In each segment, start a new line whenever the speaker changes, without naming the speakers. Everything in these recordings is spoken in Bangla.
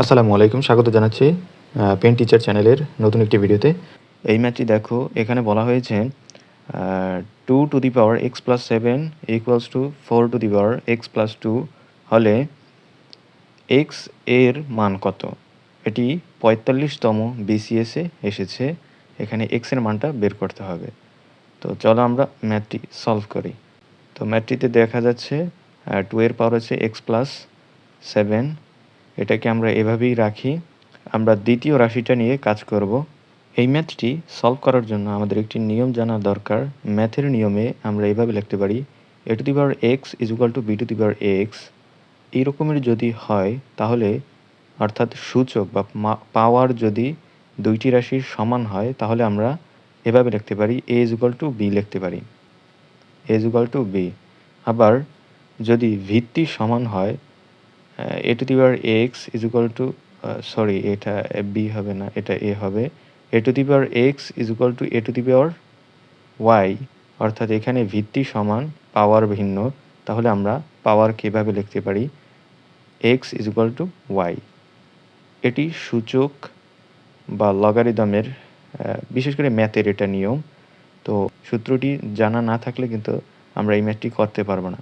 আসসালামু আলাইকুম, স্বাগত জানাচ্ছি পেন টিচার চ্যানেলের নতুন একটি ভিডিওতে। এই ম্যাথটি দেখো, এখানে বলা হয়েছে two to the power x plus seven equals to four to the power x plus two হলে এক্সের মান কত? এটি পঁয়তাল্লিশতম বিসিএসে এসেছে, এখানে এক্সের মানটা বের করতে হবে। তো চলো আমরা ম্যাথটি সলভ করি। তো ম্যাথটিতে দেখা যাচ্ছে টু এর পাওয়ার হচ্ছে এক্স প্লাস সেভেন এটাকে আমরা এভাবেই রাখি। আমরা দ্বিতীয় রাশিটা নিয়ে কাজ করব। এই ম্যাথটি সলভ করার জন্য আমাদের একটি নিয়ম জানা দরকার। ম্যাথের নিয়মে আমরা এভাবে লিখতে পারি a to the power x is equal to b to the power x এই রকমের যদি হয়, তাহলে অর্থাৎ সূচক বা পাওয়ার যদি দুইটি রাশির সমান হয়, তাহলে আমরা এভাবে লিখতে পারি a is equal to b লিখতে পারি। A is equal to b আবার যদি ভিত্তি সমান হয় a to the power x is equal to sorry এটা বি হবে না, এটা এ হবে। A to the power x is equal to a to the power y অর্থাৎ এখানে ভিত্তি সমান পাওয়ার ভিন্ন। তাহলে আমরা পাওয়ার কীভাবে লিখতে পারি? X is equal to y এটি সূচক বা লগারিদমের বিশেষ করে ম্যাথের এটা নিয়ম। তো সূত্রটি জানা না থাকলে কিন্তু আমরা এই ম্যাথটি করতে পারব না।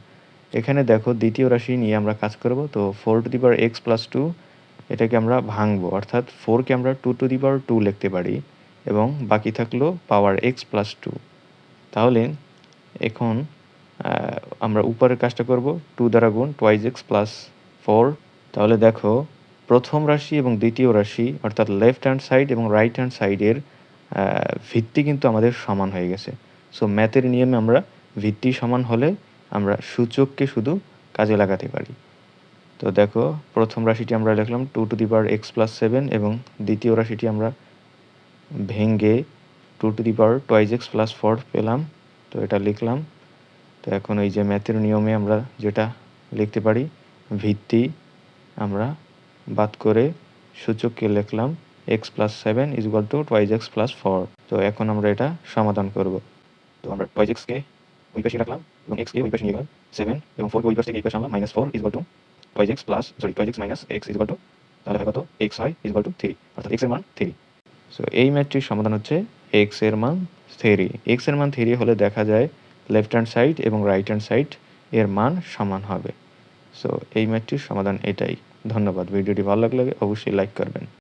এখানে দেখো দ্বিতীয় রাশি নিয়ে আমরা কাজ করব, তো four to the power x plus two এটাকে আমরা ভাঙবো। অর্থাৎ ফোরকে আমরা two to the power two লিখতে পারি এবং বাকি থাকল পাওয়ার এক্স প্লাস টু তাহলে এখন আমরা উপরের কাজটা করব টু দ্বারা গুণ টোয়াইজ এক্স প্লাস ফোর তাহলে দেখো প্রথম রাশি এবং দ্বিতীয় রাশি, অর্থাৎ লেফট হ্যান্ড সাইড এবং রাইট হ্যান্ড সাইডের ভিত্তি কিন্তু আমাদের সমান হয়ে গেছে। সো ম্যাথের নিয়মে আমরা ভিত্তি সমান হলে আমরা সূচককে শুধু কাজে লাগাতে পারি। তো দেখো, প্রথম রাশিটি আমরা লিখলাম two to the power x plus seven এবং দ্বিতীয় রাশিটি আমরা ভেঙ্গে two to the power twice x plus four পেলাম। তো এটা লিখলাম। তো এখন ওই যে ম্যাথের নিয়মে আমরা যেটা লিখতে পারি, ভিত্তি আমরা বাদ করে সূচককে লিখলাম x plus seven is equal to twice x plus four তো এখন আমরা এটা সমাধান করব। তো আমরা টোয়াইজ এক্সকে ওই পাশে রাখলাম এবং এক্সকে ওই পাশে নিয়ে গেলাম সেভেন এবং ফোরকে ওই পাশ থেকে এই পাশে আনলাম minus four is equal to twice x plus sorry twice x minus x is equal to তাহলে হয় কত? এক্স হয় ইজ টু থ্রি অর্থাৎ এক্সের মান থ্রি সো এই ম্যাথটির সমাধান হচ্ছে এক্সের মান থ্রি এক্সের মান থ্রি হলে দেখা যায় লেফট হ্যান্ড সাইড এবং রাইট হ্যান্ড সাইড এর মান সমান হবে। সো এই ম্যাথটির সমাধান এটাই। ধন্যবাদ। ভিডিওটি ভালো লাগলে অবশ্যই লাইক করবেন।